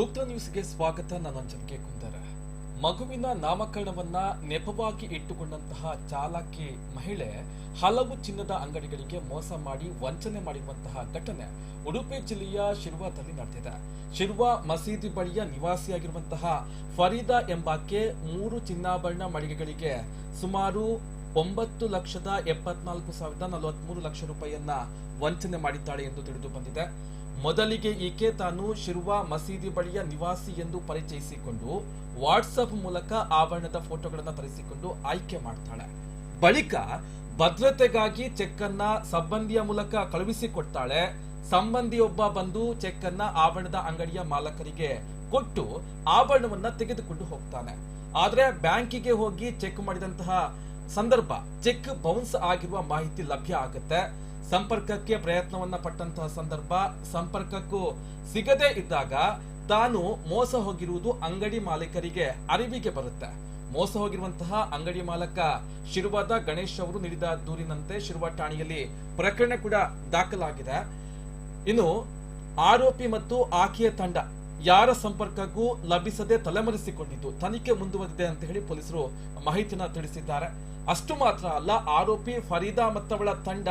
ಸೂಕ್ತ ನ್ಯೂಸ್ಗೆ ಸ್ವಾಗತ. ನಾನು ಅಂಜನ್ಕೆ ಕುಂದರ. ಮಗುವಿನ ನಾಮಕರಣವನ್ನ ನೆಪವಾಗಿ ಇಟ್ಟುಕೊಂಡಂತಹ ಚಾಲಕಿ ಮಹಿಳೆ ಹಲವು ಚಿನ್ನದ ಅಂಗಡಿಗಳಿಗೆ ಮೋಸ ಮಾಡಿ ವಂಚನೆ ಮಾಡಿರುವಂತಹ ಘಟನೆ ಉಡುಪಿ ಜಿಲ್ಲೆಯ ಶಿರ್ವಾದಲ್ಲಿ ನಡೆದಿದೆ. ಶಿರ್ವಾ ಮಸೀದಿ ಬಳಿಯ ನಿವಾಸಿಯಾಗಿರುವಂತಹ ಫರೀದಾ ಎಂಬಾಕೆ ಮೂರು ಚಿನ್ನಾಭರಣ ಮಳಿಗೆಗಳಿಗೆ ಸುಮಾರು ಒಂಬತ್ತು ಲಕ್ಷದ ಎಪ್ಪತ್ನಾಲ್ಕು ಸಾವಿರದ ನಲವತ್ಮೂರು ಲಕ್ಷ ರೂಪಾಯಿಯನ್ನ ವಂಚನೆ ಮಾಡಿದ್ದಾಳೆ ಎಂದು ತಿಳಿದು ಬಂದಿದೆ. ಮೊದಲಿಗೆ ಈಕೆ ತಾನು ಶಿರ್ವಾ ಮಸೀದಿ ಬಳಿಯ ನಿವಾಸಿ ಎಂದು ಪರಿಚಯಿಸಿಕೊಂಡು ವಾಟ್ಸಪ್ ಮೂಲಕ ಆಭರಣದ ಫೋಟೋಗಳನ್ನು ತರಿಸಿಕೊಂಡು ಆಯ್ಕೆ ಮಾಡ್ತಾಳೆ. ಬಳಿಕ ಭದ್ರತೆಗಾಗಿ ಚೆಕ್ ಅನ್ನ ಸಂಬಂಧಿಯ ಮೂಲಕ ಕಳುಹಿಸಿಕೊಡ್ತಾಳೆ. ಸಂಬಂಧಿಯೊಬ್ಬ ಬಂದು ಚೆಕ್ ಅನ್ನ ಆಭರಣದ ಅಂಗಡಿಯ ಮಾಲಕರಿಗೆ ಕೊಟ್ಟು ಆಭರಣವನ್ನ ತೆಗೆದುಕೊಂಡು ಹೋಗ್ತಾನೆ. ಆದ್ರೆ ಬ್ಯಾಂಕಿಗೆ ಹೋಗಿ ಚೆಕ್ ಮಾಡಿದಂತಹ ಸಂದರ್ಭ ಚೆಕ್ ಬೌನ್ಸ್ ಆಗಿರುವ ಮಾಹಿತಿ ಲಭ್ಯ ಆಗುತ್ತೆ. ಸಂಪರ್ಕಕ್ಕೆ ಪ್ರಯತ್ನವನ್ನ ಪಟ್ಟಂತಹ ಸಂದರ್ಭ ಸಂಪರ್ಕಕ್ಕೂ ಸಿಗದೇ ಇದ್ದಾಗ ತಾನು ಮೋಸ ಹೋಗಿರುವುದು ಅಂಗಡಿ ಮಾಲೀಕರಿಗೆ ಅರಿವಿಗೆ ಬರುತ್ತೆ. ಮೋಸ ಹೋಗಿರುವಂತಹ ಅಂಗಡಿ ಮಾಲಕ ಶಿರುವಾದ ಗಣೇಶ್ ಅವರು ನೀಡಿದ ದೂರಿನಂತೆ ಶಿರುವ ಠಾಣೆಯಲ್ಲಿ ಪ್ರಕರಣ ಕೂಡ ದಾಖಲಾಗಿದೆ. ಇನ್ನು ಆರೋಪಿ ಮತ್ತು ಆಕೆಯ ತಂಡ ಯಾರ ಸಂಪರ್ಕಕ್ಕೂ ಲಭಿಸದೆ ತಲೆಮರೆಸಿಕೊಂಡಿದ್ದು ತನಿಖೆ ಮುಂದುವರೆದಿದೆ ಅಂತ ಹೇಳಿ ಪೊಲೀಸರು ಮಾಹಿತಿಯನ್ನ ತಿಳಿಸಿದ್ದಾರೆ. ಅಷ್ಟು ಮಾತ್ರ ಅಲ್ಲ, ಆರೋಪಿ ಫರೀದಾ ಮತ್ತವಳ ತಂಡ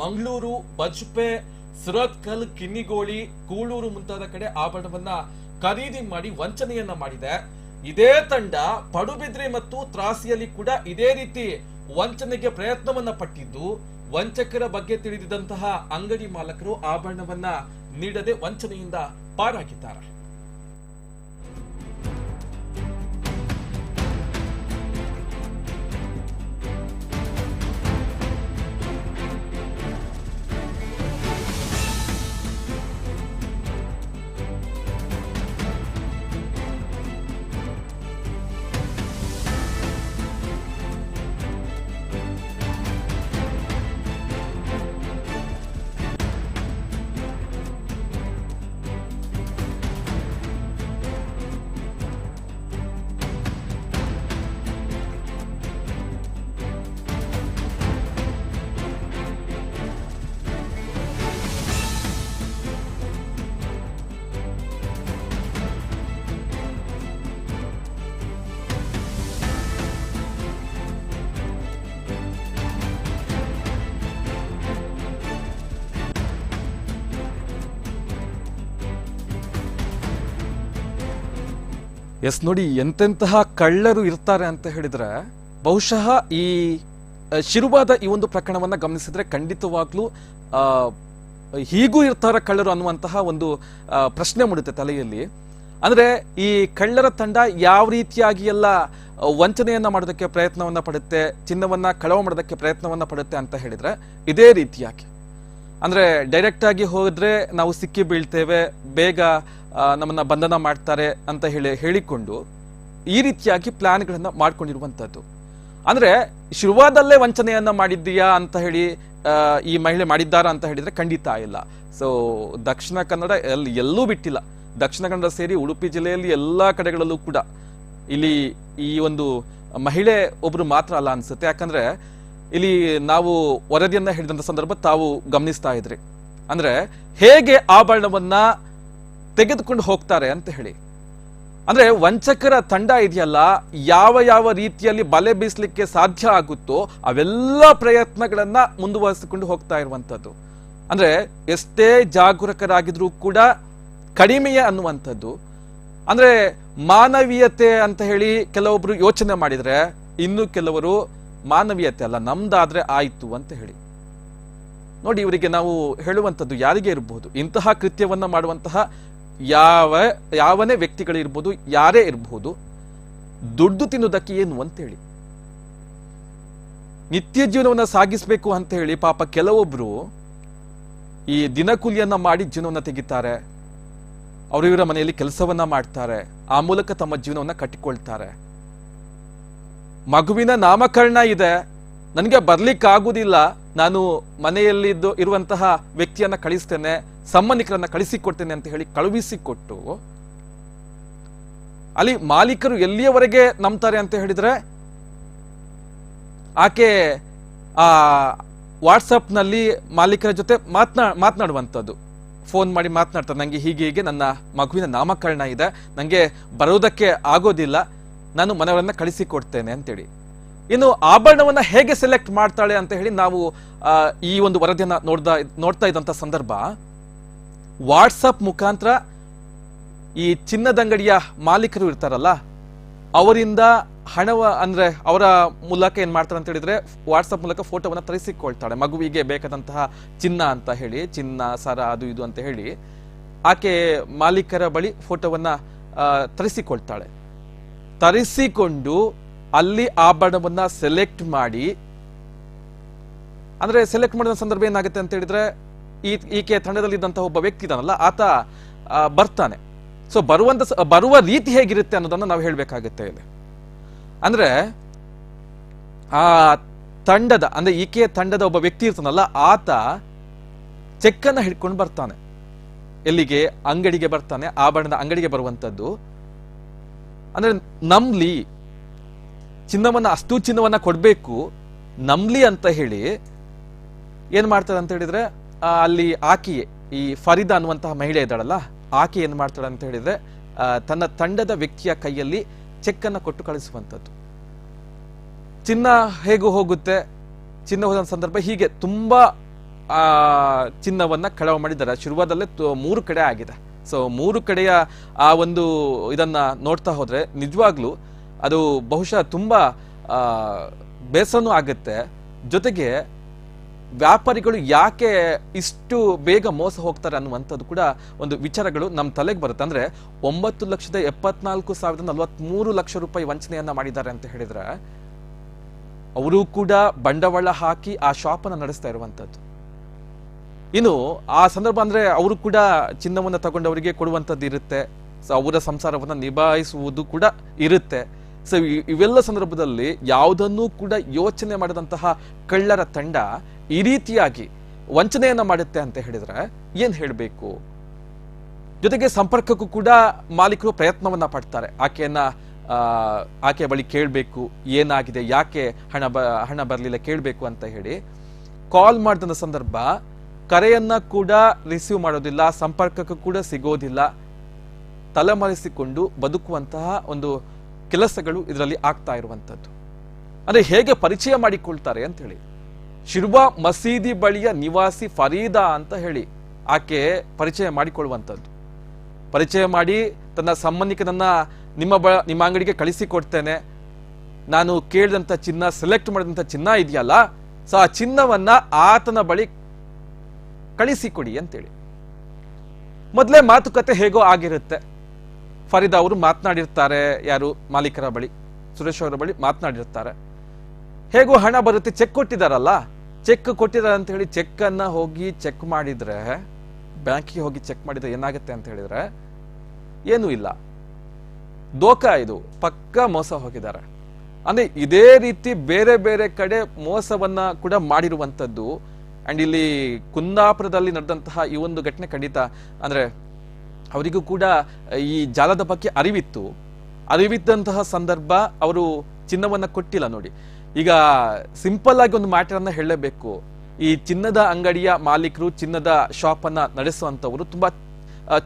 ಮಂಗಳೂರು, ಬಜ್ಪೆ ಸುರತ್ಕಲ್ ಕಿನ್ನಿಗೋಳಿ, ಕೂಳೂರು ಮುಂತಾದ ಕಡೆ ಆಭರಣವನ್ನ ಖರೀದಿ ಮಾಡಿ ವಂಚನೆಯನ್ನ ಮಾಡಿದೆ. ಇದೇ ತಂಡ ಪಡುಬಿದ್ರಿ ಮತ್ತು ತ್ರಾಸಿಯಲ್ಲಿ ಕೂಡ ಇದೇ ರೀತಿ ವಂಚನೆಗೆ ಪ್ರಯತ್ನವನ್ನ ಪಟ್ಟಿದ್ದು. ವಂಚಕರ ಬಗ್ಗೆ ತಿಳಿದಿದ್ದಂತಹ ಅಂಗಡಿ ಮಾಲಕರು ಆಭರಣವನ್ನ ನೀಡದೆ ವಂಚನೆಯಿಂದ ಪಾರಾಗಿದ್ದಾರೆ. ಎಸ್ ನೋಡಿ ಎಂತೆಂತಹ ಕಳ್ಳರು ಇರ್ತಾರೆ ಅಂತ ಹೇಳಿದ್ರೆ ಬಹುಶಃ ಈ ಶಿರುವಾದ ಈ ಒಂದು ಪ್ರಕರಣವನ್ನ ಗಮನಿಸಿದ್ರೆ ಖಂಡಿತವಾಗ್ಲೂ ಆ, ಹೀಗೂ ಇರ್ತಾರ ಕಳ್ಳರು ಅನ್ನುವಂತಹ ಒಂದು ಪ್ರಶ್ನೆ ಮೂಡುತ್ತೆ ತಲೆಯಲ್ಲಿ. ಅಂದ್ರೆ ಈ ಕಳ್ಳರ ತಂಡ ಯಾವ ರೀತಿಯಾಗಿ ಎಲ್ಲ ವಂಚನೆಯನ್ನ ಮಾಡೋದಕ್ಕೆ ಪ್ರಯತ್ನವನ್ನ ಪಡುತ್ತೆ ಚಿನ್ನವನ್ನ ಕಳವು ಮಾಡೋದಕ್ಕೆ ಪ್ರಯತ್ನವನ್ನ ಪಡುತ್ತೆ ಅಂತ ಹೇಳಿದ್ರೆ ಇದೇ ರೀತಿಯಾಗಿ. ಅಂದ್ರೆ ಡೈರೆಕ್ಟ್ ಆಗಿ ಹೋದ್ರೆ ನಾವು ಸಿಕ್ಕಿ ಬೀಳ್ತೇವೆ ಬೇಗ ನಮ್ಮನ್ನ ಬಂಧನ ಮಾಡ್ತಾರೆ ಅಂತ ಹೇಳಿ ಹೇಳಿಕೊಂಡು ಈ ರೀತಿಯಾಗಿ ಪ್ಲಾನ್ಗಳನ್ನ ಮಾಡ್ಕೊಂಡಿರುವಂತದ್ದು ಅಂದ್ರೆ ಶುರುವಾದಲ್ಲೇ ವಂಚನೆಯನ್ನ ಮಾಡಿದ್ದೀಯಾ ಅಂತ ಹೇಳಿ ಈ ಮಹಿಳೆ ಮಾಡಿದ್ದಾರಾ ಅಂತ ಹೇಳಿದ್ರೆ ಖಂಡಿತ ಇಲ್ಲ. ಸೊ ದಕ್ಷಿಣ ಕನ್ನಡ ಎಲ್ಲಿ ಎಲ್ಲೂ ಬಿಟ್ಟಿಲ್ಲ. ದಕ್ಷಿಣ ಕನ್ನಡ ಸೇರಿ ಉಡುಪಿ ಜಿಲ್ಲೆಯಲ್ಲಿ ಎಲ್ಲಾ ಕಡೆಗಳಲ್ಲೂ ಕೂಡ ಇಲ್ಲಿ ಈ ಒಂದು ಮಹಿಳೆ ಒಬ್ರು ಮಾತ್ರ ಅಲ್ಲ ಅನ್ಸುತ್ತೆ. ಯಾಕಂದ್ರೆ ಇಲ್ಲಿ ನಾವು ವರದಿಯನ್ನ ಹೇಳಿದಂತ ಸಂದರ್ಭ ತಾವು ಗಮನಿಸ್ತಾ ಇದ್ರಿ. ಅಂದ್ರೆ ಹೇಗೆ ಆಭರಣವನ್ನ ತೆಗೆದುಕೊಂಡು ಹೋಗ್ತಾರೆ ಅಂತ ಹೇಳಿ. ಅಂದ್ರೆ ವಂಚಕರ ತಂಡ ಇದೆಯಲ್ಲ, ಯಾವ ಯಾವ ರೀತಿಯಲ್ಲಿ ಬಲೆ ಬೀಸಲಿಕ್ಕೆ ಸಾಧ್ಯ ಆಗುತ್ತೋ ಅವೆಲ್ಲ ಪ್ರಯತ್ನಗಳನ್ನ ಮುಂದುವರಿಸಿಕೊಂಡು ಹೋಗ್ತಾ ಇರುವಂತದ್ದು ಅಂದ್ರೆ ಎಷ್ಟೇ ಜಾಗರೂಕರಾಗಿದ್ರೂ ಕೂಡ ಕಡಿಮೆಯೇ ಅನ್ನುವಂಥದ್ದು. ಅಂದ್ರೆ ಮಾನವೀಯತೆ ಅಂತ ಹೇಳಿ ಕೆಲವೊಬ್ರು ಯೋಚನೆ ಮಾಡಿದ್ರೆ, ಇನ್ನು ಕೆಲವರು ಮಾನವೀಯತೆ ಅಲ್ಲ, ನಮ್ದಾದ್ರೆ ಆಯ್ತು ಅಂತ ಹೇಳಿ. ನೋಡಿ, ಇವರಿಗೆ ನಾವು ಹೇಳುವಂಥದ್ದು ಯಾರಿಗೆ ಇರಬಹುದು ಇಂತಹ ಕೃತ್ಯವನ್ನ ಮಾಡುವಂತಹ ಯಾವ, ಯಾವನೇ ವ್ಯಕ್ತಿಗಳಿರ್ಬೋದು ಯಾರೇ ಇರಬಹುದು ದುಡ್ಡು ತಿನ್ನುವುದಕ್ಕೆ ಏನು ಅಂತೇಳಿ? ನಿತ್ಯ ಜೀವನವನ್ನ ಸಾಗಿಸಬೇಕು ಅಂತ ಹೇಳಿ ಪಾಪ ಕೆಲವೊಬ್ರು ಈ ದಿನಕೂಲಿಯನ್ನ ಮಾಡಿ ಜೀವನವನ್ನ ತೆಗಿತಾರೆ. ಅವರಿವರ ಮನೆಯಲ್ಲಿ ಕೆಲಸವನ್ನ ಮಾಡ್ತಾರೆ. ಆ ಮೂಲಕ ತಮ್ಮ ಜೀವನವನ್ನ ಕಟ್ಟಿಕೊಳ್ತಾರೆ. ಮಗುವಿನ ನಾಮಕರಣ ಇದೆ. ನನಗೆ ಬರ್ಲಿಕ್ಕಾಗುವುದಿಲ್ಲ ನಾನು ಮನೆಯಲ್ಲಿದ್ದು ಇರುವಂತಹ ವ್ಯಕ್ತಿಯನ್ನ ಕಳಿಸ್ತೇನೆ, ಸಂಬಂಧಿಕರನ್ನ ಕಳಿಸಿಕೊಡ್ತೇನೆ ಅಂತ ಹೇಳಿ ಕಳುಹಿಸಿಕೊಟ್ಟು, ಅಲ್ಲಿ ಮಾಲೀಕರು ಎಲ್ಲಿಯವರೆಗೆ ನಂಬ್ತಾರೆ ಅಂತ ಹೇಳಿದ್ರೆ, ಆಕೆ ಆ ವಾಟ್ಸಪ್ನಲ್ಲಿ ಮಾಲೀಕರ ಜೊತೆ ಮಾತನಾ, ಮಾತನಾಡುವಂಥದ್ದು. ಫೋನ್ ಮಾಡಿ ಮಾತನಾಡ್ತಾರೆ ನನಗೆ ಹೀಗೆ ಹೀಗೆ ನನ್ನ ಮಗುವಿನ ನಾಮಕರಣ ಇದೆ ನನಗೆ ಬರೋದಕ್ಕೆ ಆಗೋದಿಲ್ಲ, ನಾನು ಮನೆಯವರನ್ನ ಕಳಿಸಿಕೊಡ್ತೇನೆ ಅಂತೇಳಿ. ಇನ್ನು ಆಭರಣವನ್ನ ಹೇಗೆ ಸೆಲೆಕ್ಟ್ ಮಾಡ್ತಾಳೆ ಅಂತ ಹೇಳಿ ನಾವು ಈ ಒಂದು ವರದಿಯನ್ನ ನೋಡ್ದ, ನೋಡ್ತಾ ಇದ್ದಂತ ಸಂದರ್ಭ. ವಾಟ್ಸಪ್ ಮುಖಾಂತರ ಈ ಚಿನ್ನದಂಗಡಿಯ ಮಾಲೀಕರು ಇರ್ತಾರಲ್ಲ, ಅವರಿಂದ ಹಣವ, ಅಂದ್ರೆ ಅವರ ಮೂಲಕ ಏನ್ ಮಾಡ್ತಾರೆ ಅಂತ ಹೇಳಿದ್ರೆ ವಾಟ್ಸಪ್ ಮೂಲಕ ಫೋಟೋವನ್ನ ತರಿಸಿಕೊಳ್ತಾಳೆ. ಮಗುವಿಗೆ ಬೇಕಾದಂತಹ ಚಿನ್ನ ಅಂತ ಹೇಳಿ, ಚಿನ್ನ, ಸರ, ಅದು ಇದು ಅಂತ ಹೇಳಿ ಆಕೆ ಮಾಲೀಕರ ಬಳಿ ಫೋಟೋವನ್ನ ತರಿಸಿಕೊಳ್ತಾಳೆ. ತರಿಸಿಕೊಂಡು ಅಲ್ಲಿ ಆಭರಣವನ್ನ ಸೆಲೆಕ್ಟ್ ಮಾಡಿ, ಅಂದ್ರೆ ಸೆಲೆಕ್ಟ್ ಮಾಡಿದ ಸಂದರ್ಭ ಏನಾಗುತ್ತೆ ಅಂತ ಹೇಳಿದ್ರೆ, ಈ, ಈಕೆ ತಂಡದಲ್ಲಿದ್ದಂತಹ ಒಬ್ಬ ವ್ಯಕ್ತಿ ಇದಾನಲ್ಲ, ಆತ ಬರ್ತಾನೆ. ಸೊ ಬರುವಂತ ಬರುವ ರೀತಿ ಹೇಗಿರುತ್ತೆ ಅನ್ನೋದನ್ನ ನಾವು ಹೇಳಬೇಕಾಗುತ್ತೆ ಇಲ್ಲಿ. ಅಂದ್ರೆ, ಆ ತಂಡದ, ಅಂದ್ರೆ ಈಕೆಯ ತಂಡದ ಒಬ್ಬ ವ್ಯಕ್ತಿ ಇರ್ತಾನಲ್ಲ, ಆತ ಚೆಕ್ ಅನ್ನ ಹಿಡ್ಕೊಂಡು ಬರ್ತಾನೆ. ಎಲ್ಲಿಗೆ? ಅಂಗಡಿಗೆ ಬರ್ತಾನೆ. ಆಭರಣದ ಅಂಗಡಿಗೆ ಬರುವಂತದ್ದು. ಅಂದ್ರೆ ನಂಬ್ಲಿ ಚಿನ್ನವನ್ನ, ಅಷ್ಟು ಚಿನ್ನವನ್ನ ಕೊಡ್ಬೇಕು, ನಂಬ್ಲಿ ಅಂತ ಹೇಳಿ ಏನ್ ಮಾಡ್ತಾರೆ ಅಂತ ಹೇಳಿದ್ರೆ ಅಲ್ಲಿ ಆಕೆಯೇ ಈ ಫರೀದಾ ಅನ್ನುವಂತಹ ಮಹಿಳೆ ಇದ್ದಾಳಲ್ಲ, ಆಕೆ ಏನ್ ಮಾಡ್ತಾಳೆ ಅಂತ ಹೇಳಿದ್ರೆ ತನ್ನ ತಂಡದ ವ್ಯಕ್ತಿಯ ಕೈಯಲ್ಲಿ ಚೆಕ್ ಅನ್ನ ಕೊಟ್ಟು ಕಳಿಸುವಂಥದ್ದು. ಚಿನ್ನ ಹೇಗೂ ಹೋಗುತ್ತೆ, ಚಿನ್ನ ಹೋದ ಸಂದರ್ಭ ಹೀಗೆ ತುಂಬಾ, ಆ, ಚಿನ್ನವನ್ನ ಕಳವ ಮಾಡಿದ್ದಾರೆ. ಶುರುವಾದಲ್ಲೇ ಮೂರು ಕಡೆ ಆಗಿದೆ. ಸೊ ಮೂರು ಕಡೆಯ ಆ ಒಂದು ಇದನ್ನ ನೋಡ್ತಾ ಹೋದ್ರೆ, ನಿಜವಾಗ್ಲೂ ಅದು ಬಹುಶಃ ತುಂಬ, ಆ, ಬೇಸರನೂ ಆಗುತ್ತೆ. ಜೊತೆಗೆ ವ್ಯಾಪಾರಿಗಳು ಯಾಕೆ ಇಷ್ಟು ಬೇಗ ಮೋಸ ಹೋಗ್ತಾರೆ ಅನ್ನುವಂಥದ್ದು ಕೂಡ ಒಂದು ವಿಚಾರಗಳು ನಮ್ಮ ತಲೆಗೆ ಬರುತ್ತೆ. ಅಂದ್ರೆ ಒಂಬತ್ತು ಲಕ್ಷದ ಎಪ್ಪತ್ನಾಲ್ಕು ಸಾವಿರದ ನಲವತ್ಮೂರು ಲಕ್ಷ ರೂಪಾಯಿ ವಂಚನೆಯನ್ನ ಮಾಡಿದ್ದಾರೆ ಅಂತ ಹೇಳಿದ್ರೆ ಅವರು ಕೂಡ ಬಂಡವಾಳ ಹಾಕಿ ಆ ಶಾಪನ್ನು ನಡೆಸ್ತಾ ಇರುವಂತದ್ದು ಇನ್ನು ಆ ಸಂದರ್ಭ ಅಂದ್ರೆ ಅವರು ಕೂಡ ಚಿನ್ನವನ್ನು ತಗೊಂಡವರಿಗೆ ಕೊಡುವಂತದ್ದು ಇರುತ್ತೆ. ಅವರ ಸಂಸಾರವನ್ನ ನಿಭಾಯಿಸುವುದು ಕೂಡ ಇರುತ್ತೆ. ಸೊ ಇವೆಲ್ಲ ಸಂದರ್ಭದಲ್ಲಿ ಯಾವುದನ್ನೂ ಕೂಡ ಯೋಚನೆ ಮಾಡಿದಂತಹ ಕಳ್ಳರ ತಂಡ ಈ ರೀತಿಯಾಗಿ ವಂಚನೆಯನ್ನ ಮಾಡುತ್ತೆ ಅಂತ ಹೇಳಿದ್ರೆ ಏನ್ ಹೇಳಬೇಕು? ಜೊತೆಗೆ ಸಂಪರ್ಕಕ್ಕೂ ಕೂಡ ಮಾಲೀಕರು ಪ್ರಯತ್ನವನ್ನ ಪಡ್ತಾರೆ. ಆಕೆಯನ್ನ ಆಕೆ ಬಳಿ ಕೇಳಬೇಕು, ಏನಾಗಿದೆ, ಯಾಕೆ ಹಣ ಬ, ಹಣ ಬರಲಿಲ್ಲ ಕೇಳಬೇಕು ಅಂತ ಹೇಳಿ ಕಾಲ್ ಮಾಡಿದ ಸಂದರ್ಭ ಕರೆಯನ್ನ ಕೂಡ ರಿಸೀವ್ ಮಾಡೋದಿಲ್ಲ, ಸಂಪರ್ಕಕ್ಕೂ ಕೂಡ ಸಿಗೋದಿಲ್ಲ, ತಲೆಮರೆಸಿಕೊಂಡು ಬದುಕುವಂತಹ ಒಂದು ಕೆಲಸಗಳು ಇದರಲ್ಲಿ ಆಗ್ತಾ ಇರುವಂಥದ್ದು. ಅಂದರೆ ಹೇಗೆ ಪರಿಚಯ ಮಾಡಿಕೊಳ್ತಾರೆ ಅಂತ ಹೇಳಿ. ಶಿರ್ವಾ ಮಸೀದಿ ಬಳಿಯ ನಿವಾಸಿ ಫರೀದಾ ಅಂತ ಹೇಳಿ ಆಕೆ ಪರಿಚಯ ಮಾಡಿಕೊಳ್ಳುವಂಥದ್ದು. ಪರಿಚಯ ಮಾಡಿ ತನ್ನ ಸಂಬಂಧಿಕನನ್ನ ನಿಮ್ಮ ಬ, ನಿಮ್ಮ ಅಂಗಡಿಗೆ ಕಳಿಸಿಕೊಡ್ತೇನೆ ನಾನು ಕೇಳಿದಂಥ ಚಿನ್ನ ಸೆಲೆಕ್ಟ್ ಮಾಡಿದಂಥ ಚಿನ್ನ ಇದೆಯಲ್ಲ, ಸೊ ಆ ಚಿನ್ನವನ್ನ ಆತನ ಬಳಿ ಕಳಿಸಿಕೊಡಿ ಅಂತೇಳಿ. ಮೊದಲೇ ಮಾತುಕತೆ ಹೇಗೋ ಆಗಿರುತ್ತೆ. ಫರೀದಾ ಅವರು ಮಾತನಾಡಿರ್ತಾರೆ ಯಾರು? ಮಾಲೀಕರ ಬಳಿ, ಸುರೇಶ್ ಅವರ ಬಳಿ ಮಾತನಾಡಿರ್ತಾರೆ ಹೇಗೂ ಹಣ ಬರುತ್ತೆ, ಚೆಕ್ ಕೊಟ್ಟಿದಾರಲ್ಲ? ಚೆಕ್ ಕೊಟ್ಟಿದ್ದಾರೆ ಅಂತ ಹೇಳಿ ಚೆಕ್ ಅನ್ನ ಹೋಗಿ ಚೆಕ್ ಮಾಡಿದ್ರೆ, ಬ್ಯಾಂಕಿಗೆ ಹೋಗಿ ಚೆಕ್ ಮಾಡಿದ್ರೆ ಏನಾಗುತ್ತೆ ಅಂತ ಹೇಳಿದ್ರೆ, ಏನೂ ಇಲ್ಲ. ದೋಖಾ ಇದು, ಪಕ್ಕ ಮೋಸ ಹೋಗಿದ್ದಾರೆ. ಅಂದ್ರೆ ಇದೇ ರೀತಿ ಬೇರೆ ಬೇರೆ ಕಡೆ ಮೋಸವನ್ನ ಕೂಡ ಮಾಡಿರುವಂತದ್ದು ಅಂಡ್ ಇಲ್ಲಿ ಕುಂದಾಪುರದಲ್ಲಿ ನಡೆದಂತಹ ಈ ಒಂದು ಘಟನೆ ಖಂಡಿತ, ಅಂದ್ರೆ ಅವರಿಗೂ ಕೂಡ ಈ ಜಾಲದ ಬಗ್ಗೆ ಅರಿವಿತ್ತು. ಅರಿವಿದ್ದಂತಹ ಸಂದರ್ಭ ಅವರು ಚಿನ್ನವನ್ನ ಕೊಟ್ಟಿಲ್ಲ ನೋಡಿ. ಈಗ ಸಿಂಪಲ್ ಆಗಿ ಒಂದು ಮ್ಯಾಟರ್ ಹೇಳಬೇಕು. ಹೇಳಲೇಬೇಕು ಈ ಚಿನ್ನದ ಅಂಗಡಿಯ ಮಾಲೀಕರು ಚಿನ್ನದ ಶಾಪ್ ಅನ್ನ ನಡೆಸುವಂತವರು ತುಂಬಾ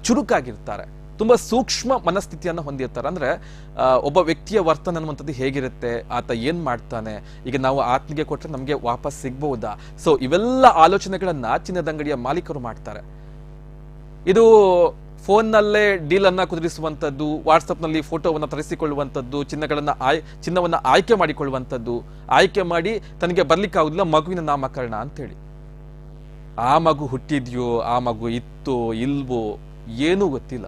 ಚುರುಕಾಗಿರ್ತಾರೆ. ತುಂಬಾ ಸೂಕ್ಷ್ಮ ಮನಸ್ಥಿತಿಯನ್ನ ಹೊಂದಿರ್ತಾರೆ. ಅಂದ್ರೆ ಒಬ್ಬ ವ್ಯಕ್ತಿಯ ವರ್ತನೆ ಅನ್ನುವಂಥದ್ದು ಹೇಗಿರುತ್ತೆ, ಆತ ಏನ್ ಮಾಡ್ತಾನೆ, ಈಗ ನಾವು ಆತ್ಮಿಗೆ ಕೊಟ್ರೆ ನಮ್ಗೆ ವಾಪಸ್ ಸಿಗ್ಬಹುದಾ? ಸೊ ಇವೆಲ್ಲ ಆಲೋಚನೆಗಳನ್ನ ಚಿನ್ನದ ಅಂಗಡಿಯ ಮಾಲೀಕರು ಮಾಡ್ತಾರೆ. ಇದು ಫೋನ್ನಲ್ಲೇ ಡೀಲ್ ಅನ್ನ ಕುದುರಿಸುವಂತದ್ದು ಫೋಟೋವನ್ನು ತರಿಸಿಕೊಳ್ಳುವಂತದ್ದು, ಚಿನ್ನಗಳನ್ನ ಆಯ್, ಚಿನ್ನವನ್ನ ಆಯ್ಕೆ ಮಾಡಿಕೊಳ್ಳುವಂಥದ್ದು ಆಯ್ಕೆ ಮಾಡಿ ತನಗೆ ಬರ್ಲಿಕ್ಕಾಗುದಿಲ್ಲ, ಮಗುವಿನ ನಾಮಕರಣ ಅಂತೇಳಿ. ಆ ಮಗು ಹುಟ್ಟಿದ್ಯೋ, ಆ ಮಗು ಇತ್ತೋ, ಇಲ್ವೋ, ಏನೂ ಗೊತ್ತಿಲ್ಲ.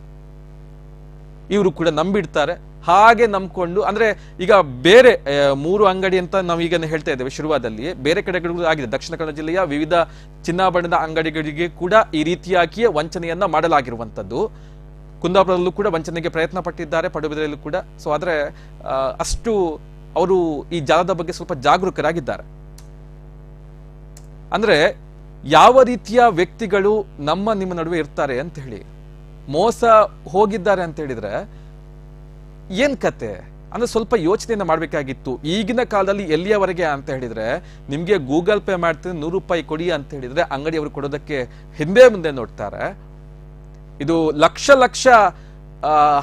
ಇವರು ಕೂಡ ನಂಬಿಡ್ತಾರೆ. ಹಾಗೆ ನಂಬ್ಕೊಂಡು, ಅಂದ್ರೆ ಈಗ ಬೇರೆ ಮೂರು ಅಂಗಡಿ ಅಂತ ನಾವು ಈಗ ಹೇಳ್ತಾ ಇದ್ದೇವೆ ಶುರುವಾದಲ್ಲಿ ಬೇರೆ ಕಡೆಗಳಿಗೂ ಆಗಿದೆ. ದಕ್ಷಿಣ ಕನ್ನಡ ಜಿಲ್ಲೆಯ ವಿವಿಧ ಚಿನ್ನಾಭರಣದ ಅಂಗಡಿಗಳಿಗೆ ಕೂಡ ಈ ರೀತಿಯಾಗಿಯೇ ವಂಚನೆಯನ್ನ ಮಾಡಲಾಗಿರುವಂತದ್ದು ಕುಂದಾಪುರದಲ್ಲೂ ಕೂಡ ವಂಚನೆಗೆ ಪ್ರಯತ್ನ ಪಟ್ಟಿದ್ದಾರೆ, ಪಡುಬಿದ್ರೆಯಲ್ಲೂ ಕೂಡ. ಸೊ ಆದ್ರೆ ಅಷ್ಟು ಅವರು ಈ ಜಾಲದ ಬಗ್ಗೆ ಸ್ವಲ್ಪ ಜಾಗರೂಕರಾಗಿದ್ದಾರೆ. ಅಂದ್ರೆ ಯಾವ ರೀತಿಯ ವ್ಯಕ್ತಿಗಳು ನಮ್ಮ ನಿಮ್ಮ ನಡುವೆ ಇರ್ತಾರೆ ಅಂತ ಹೇಳಿ, ಮೋಸ ಹೋಗಿದ್ದಾರೆ ಅಂತ ಹೇಳಿದ್ರೆ ಏನ್ ಕತೆ? ಅಂದ್ರೆ ಸ್ವಲ್ಪ ಯೋಚನೆಯನ್ನು ಮಾಡ್ಬೇಕಾಗಿತ್ತು. ಈಗಿನ ಕಾಲದಲ್ಲಿ ಎಲ್ಲಿಯವರೆಗೆ ಅಂತ ಹೇಳಿದ್ರೆ, ನಿಮ್ಗೆ ಗೂಗಲ್ ಪೇ ಮಾಡ್ತೀನಿ, ನೂರು ರೂಪಾಯಿ ಕೊಡಿ ಅಂತ ಹೇಳಿದ್ರೆ ಅಂಗಡಿಯವರು ಕೊಡೋದಕ್ಕೆ ಹಿಂದೆ ಮುಂದೆ ನೋಡ್ತಾರೆ. ಇದು ಲಕ್ಷ ಲಕ್ಷ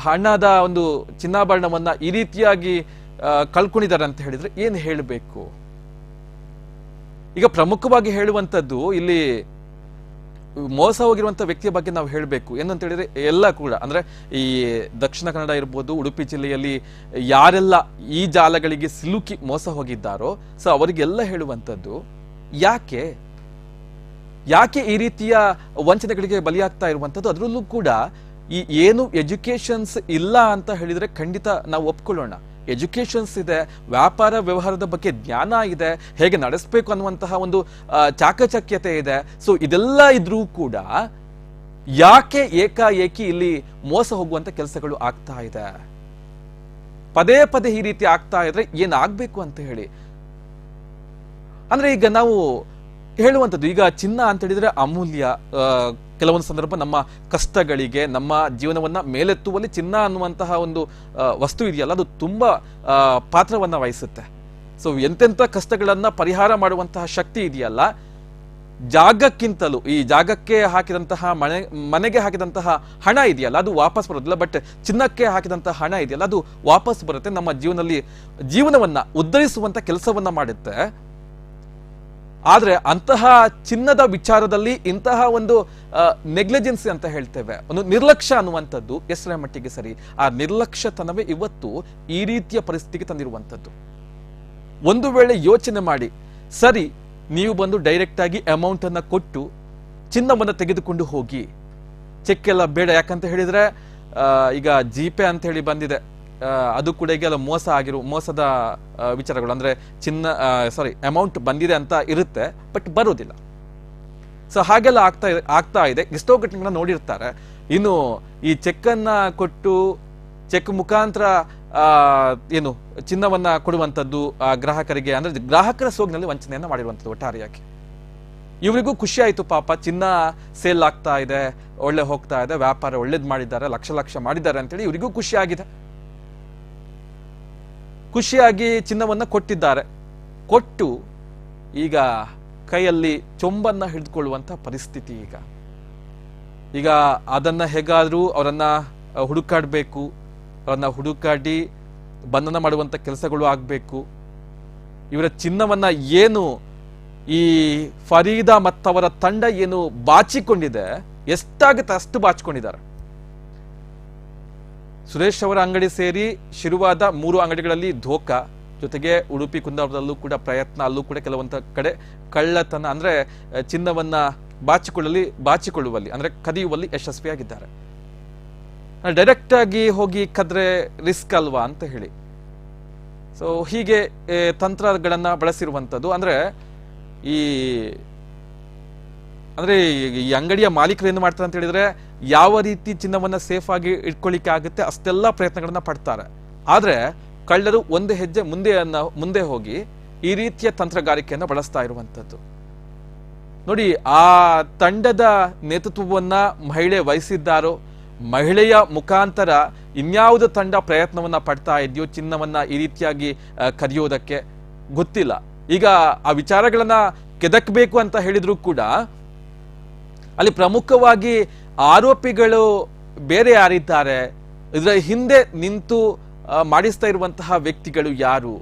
ಹಣದ ಒಂದು ಚಿನ್ನಾಭರಣವನ್ನ ಈ ರೀತಿಯಾಗಿ ಕಳ್ಕೊಂಡಿದ್ದಾರೆ ಅಂತ ಹೇಳಿದ್ರೆ ಏನು ಹೇಳಬೇಕು? ಈಗ ಪ್ರಮುಖವಾಗಿ ಹೇಳುವಂಥದ್ದು ಇಲ್ಲಿ ಮೋಸ ಹೋಗಿರುವಂತ ವ್ಯಕ್ತಿಯ ಬಗ್ಗೆ ನಾವು ಹೇಳಬೇಕು. ಏನಂತ ಹೇಳಿದ್ರೆ ಎಲ್ಲ ಕೂಡ, ಅಂದ್ರೆ ಈ ದಕ್ಷಿಣ ಕನ್ನಡ ಇರ್ಬೋದು, ಉಡುಪಿ ಜಿಲ್ಲೆಯಲ್ಲಿ ಯಾರೆಲ್ಲ ಈ ಜಾಲಗಳಿಗೆ ಸಿಲುಕಿ ಮೋಸ ಹೋಗಿದ್ದಾರೋ, ಸೊ ಅವರಿಗೆಲ್ಲ ಹೇಳುವಂಥದ್ದು, ಯಾಕೆ? ಯಾಕೆ ಈ ರೀತಿಯ ವಂಚನೆಗಳಿಗೆ ಬಲಿಯಾಗ್ತಾ ಇರುವಂಥದ್ದು? ಅದರಲ್ಲೂ ಕೂಡ ಈ ಏನು ಎಜುಕೇಶನ್ಸ್ ಇಲ್ಲ ಅಂತ ಹೇಳಿದ್ರೆ ಖಂಡಿತ ನಾವು ಒಪ್ಕೊಳ್ಳೋಣ. ಎಜುಕೇಶನ್ಸ್ ಇದೆ, ವ್ಯಾಪಾರ ವ್ಯವಹಾರದ ಬಗ್ಗೆ ಜ್ಞಾನ ಇದೆ, ಹೇಗೆ ನಡೆಸಬೇಕು ಅನ್ನುವಂತಹ ಒಂದು ಚಾಕಚಕ್ಯತೆ ಇದೆ. ಸೊ ಇದೆಲ್ಲ ಇದ್ರೂ ಕೂಡ ಯಾಕೆ ಏಕಾಏಕಿ ಇಲ್ಲಿ ಮೋಸ ಹೋಗುವಂತ ಕೆಲಸಗಳು ಆಗ್ತಾ ಇದೆ? ಪದೇ ಪದೇ ಈ ರೀತಿ ಆಗ್ತಾ ಇದ್ರೆ ಏನಾಗ್ಬೇಕು ಅಂತ ಹೇಳಿ. ಅಂದ್ರೆ ಈಗ ನಾವು ಹೇಳುವಂಥದ್ದು, ಈಗ ಚಿನ್ನ ಅಂತ ಹೇಳಿದ್ರೆ ಅಮೂಲ್ಯ ಕೆಲವೊಂದು ಸಂದರ್ಭ ನಮ್ಮ ಕಷ್ಟಗಳಿಗೆ, ನಮ್ಮ ಜೀವನವನ್ನ ಮೇಲೆತ್ತುವಲ್ಲಿ ಚಿನ್ನ ಅನ್ನುವಂತಹ ಒಂದು ವಸ್ತು ಇದೆಯಲ್ಲ, ಅದು ತುಂಬಾ ಪಾತ್ರವನ್ನ ವಹಿಸುತ್ತೆ. ಸೊ ಎಂತೆಂಥ ಕಷ್ಟಗಳನ್ನ ಪರಿಹಾರ ಮಾಡುವಂತಹ ಶಕ್ತಿ ಇದೆಯಲ್ಲ, ಜಾಗಕ್ಕಿಂತಲೂ, ಈ ಜಾಗಕ್ಕೆ ಹಾಕಿದಂತಹ ಮನೆ, ಮನೆಗೆ ಹಾಕಿದಂತಹ ಹಣ ಇದೆಯಲ್ಲ, ಅದು ವಾಪಸ್ ಬರೋದಿಲ್ಲ ಬಟ್ ಚಿನ್ನಕ್ಕೆ ಹಾಕಿದಂತಹ ಹಣ ಇದೆಯಲ್ಲ, ಅದು ವಾಪಸ್ ಬರುತ್ತೆ, ನಮ್ಮ ಜೀವನದಲ್ಲಿ, ಜೀವನವನ್ನ ಉದ್ಧರಿಸುವಂತ ಕೆಲಸವನ್ನ ಮಾಡುತ್ತೆ. ಆದ್ರೆ ಅಂತಹ ಚಿನ್ನದ ವಿಚಾರದಲ್ಲಿ ಇಂತಹ ಒಂದು ನೆಗ್ಲಿಜೆನ್ಸಿ ಅಂತ ಹೇಳ್ತೇವೆ. ಒಂದು ನಿರ್ಲಕ್ಷ್ಯ ಅನ್ನುವಂಥದ್ದು ಎಸ್ರೆ ಮಟ್ಟಿಗೆ ಸರಿ. ಆ ನಿರ್ಲಕ್ಷ್ಯತನವೇ ಇವತ್ತು ಈ ರೀತಿಯ ಪರಿಸ್ಥಿತಿಗೆ ತಂದಿರುವಂಥದ್ದು. ಒಂದು ವೇಳೆ ಯೋಚನೆ ಮಾಡಿ, ಸರಿ, ನೀವು ಬಂದು ಡೈರೆಕ್ಟ್ ಆಗಿ ಅಮೌಂಟ್ ಅನ್ನ ಕೊಟ್ಟು ಚಿನ್ನವನ್ನು ತೆಗೆದುಕೊಂಡು ಹೋಗಿ. ಚೆಕ್ ಎಲ್ಲ ಬೇಡ. ಯಾಕಂತ ಹೇಳಿದ್ರೆ ಈಗ ಜಿಪೇ ಅಂತ ಹೇಳಿ ಬಂದಿದೆ. ಅದು ಕೂಡ ಈಗ ಮೋಸ ಆಗಿರೋ, ಮೋಸದ ವಿಚಾರಗಳು. ಅಂದ್ರೆ ಚಿನ್ನ ಸಾರಿ ಅಮೌಂಟ್ ಬಂದಿದೆ ಅಂತ ಇರುತ್ತೆ ಬಟ್ ಬರೋದಿಲ್ಲ ಸೊ ಹಾಗೆಲ್ಲ ಆಗ್ತಾ ಆಗ್ತಾ ಇದೆ. ಎಷ್ಟೋ ಘಟನೆಗಳನ್ನ ನೋಡಿರ್ತಾರೆ. ಇನ್ನು ಈ ಚೆಕ್ ಅನ್ನ ಕೊಟ್ಟು ಚೆಕ್ ಮುಖಾಂತರ ಏನು, ಚಿನ್ನವನ್ನ ಕೊಡುವಂಥದ್ದು ಗ್ರಾಹಕರಿಗೆ, ಅಂದ್ರೆ ಗ್ರಾಹಕರ ಸೋಗ್ನಲ್ಲಿ ವಂಚನೆಯನ್ನ ಮಾಡಿರುವಂಥದ್ದು ಒಟ್ಟಾರೆಯಾಗಿ. ಇವರಿಗೂ ಖುಷಿ ಆಯ್ತು ಪಾಪ. ಚಿನ್ನ ಸೇಲ್ ಆಗ್ತಾ ಇದೆ, ಒಳ್ಳೆ ಹೋಗ್ತಾ ಇದೆ, ವ್ಯಾಪಾರ ಒಳ್ಳೇದ್ ಮಾಡಿದ್ದಾರೆ, ಲಕ್ಷ ಲಕ್ಷ ಮಾಡಿದ್ದಾರೆ ಅಂತೇಳಿ ಇವರಿಗೂ ಖುಷಿ ಆಗಿದೆ. ಖುಷಿಯಾಗಿ ಚಿನ್ನವನ್ನು ಕೊಟ್ಟಿದ್ದಾರೆ. ಕೊಟ್ಟು ಈಗ ಕೈಯಲ್ಲಿ ಚೊಂಬನ್ನ ಹಿಡಿದುಕೊಳ್ಳುವಂಥ ಪರಿಸ್ಥಿತಿ ಈಗ. ಈಗ ಅದನ್ನ ಹೇಗಾದರೂ ಅವರನ್ನು ಹುಡುಕಾಡಬೇಕು. ಅವರನ್ನು ಹುಡುಕಾಡಿ ಬಂಧನ ಮಾಡುವಂತ ಕೆಲಸಗಳು ಆಗಬೇಕು. ಇವರ ಚಿನ್ನವನ್ನು ಏನು ಈ ಫರೀದಾ ಮತ್ತವರ ತಂಡ ಏನು ಬಾಚಿಕೊಂಡಿದೆ, ಎಷ್ಟಾಗುತ್ತೆ ಅಷ್ಟು ಬಾಚಿಕೊಂಡಿದ್ದಾರೆ. ಸುರೇಶ್ ಅವರ ಅಂಗಡಿ ಸೇರಿ ಶಿರುವಾದ ಮೂರು ಅಂಗಡಿಗಳಲ್ಲಿ ಧೋಕ, ಜೊತೆಗೆ ಉಡುಪಿ ಕುಂದಾಪುರದಲ್ಲೂ ಕೂಡ ಪ್ರಯತ್ನ, ಅಲ್ಲೂ ಕೂಡ ಕೆಲವೊಂದು ಕಡೆ ಕಳ್ಳತನ, ಅಂದ್ರೆ ಚಿನ್ನವನ್ನ ಬಾಚಿಕೊಳ್ಳಲಿ, ಬಾಚಿಕೊಳ್ಳುವಲ್ಲಿ, ಅಂದ್ರೆ ಕದಿಯುವಲ್ಲಿ ಯಶಸ್ವಿಯಾಗಿದ್ದಾರೆ. ಡೈರೆಕ್ಟ್ ಆಗಿ ಹೋಗಿ ಕದ್ರೆ ರಿಸ್ಕ್ ಅಲ್ವಾ ಅಂತ ಹೇಳಿ. ಸೊ ಹೀಗೆ ತಂತ್ರಗಳನ್ನ ಬಳಸಿರುವಂಥದ್ದು ಅಂದ್ರೆ, ಈ ಅಂದ್ರೆ ಈ ಅಂಗಡಿಯ ಮಾಲೀಕರು ಏನು ಮಾಡ್ತಾರೆ ಅಂತ ಹೇಳಿದ್ರೆ ಯಾವ ರೀತಿ ಚಿನ್ನವನ್ನ ಸೇಫ್ ಆಗಿ ಇಟ್ಕೊಳ್ಳಿಕ್ಕೆ ಆಗುತ್ತೆ ಅಷ್ಟೆಲ್ಲ ಪ್ರಯತ್ನಗಳನ್ನ ಪಡ್ತಾರೆ. ಆದ್ರೆ ಕಳ್ಳರು ಒಂದು ಹೆಜ್ಜೆ ಮುಂದೆ ಮುಂದೆ ಹೋಗಿ ಈ ರೀತಿಯ ತಂತ್ರಗಾರಿಕೆಯನ್ನ ಬಳಸ್ತಾ ಇರುವಂತದ್ದು ನೋಡಿ, ಆ ತಂಡದ ನೇತೃತ್ವವನ್ನ ಮಹಿಳೆ ವಹಿಸಿದ್ದಾರೋ, ಮಹಿಳೆಯ ಮುಖಾಂತರ ಇನ್ಯಾವುದು ತಂಡ ಪ್ರಯತ್ನವನ್ನ ಪಡ್ತಾ ಇದೆಯೋ, ಚಿನ್ನವನ್ನ ಈ ರೀತಿಯಾಗಿ ಕರೆಯೋದಕ್ಕೆ ಗೊತ್ತಿಲ್ಲ. ಈಗ ಆ ವಿಚಾರಗಳನ್ನ ಕೆದಕ್ಬೇಕು ಅಂತ ಹೇಳಿದ್ರು ಕೂಡ, ಅಲ್ಲಿ ಪ್ರಮುಖವಾಗಿ ಆರೋಪಿಗಳು ಬೇರೆ ಯಾರಿದ್ದಾರೆ? ಇದರ ಹಿಂದೆ ನಿಂತು ಮಾಡಿಸ್ತಾ ಇರುವಂತಹ ವ್ಯಕ್ತಿಗಳು ಯಾರು?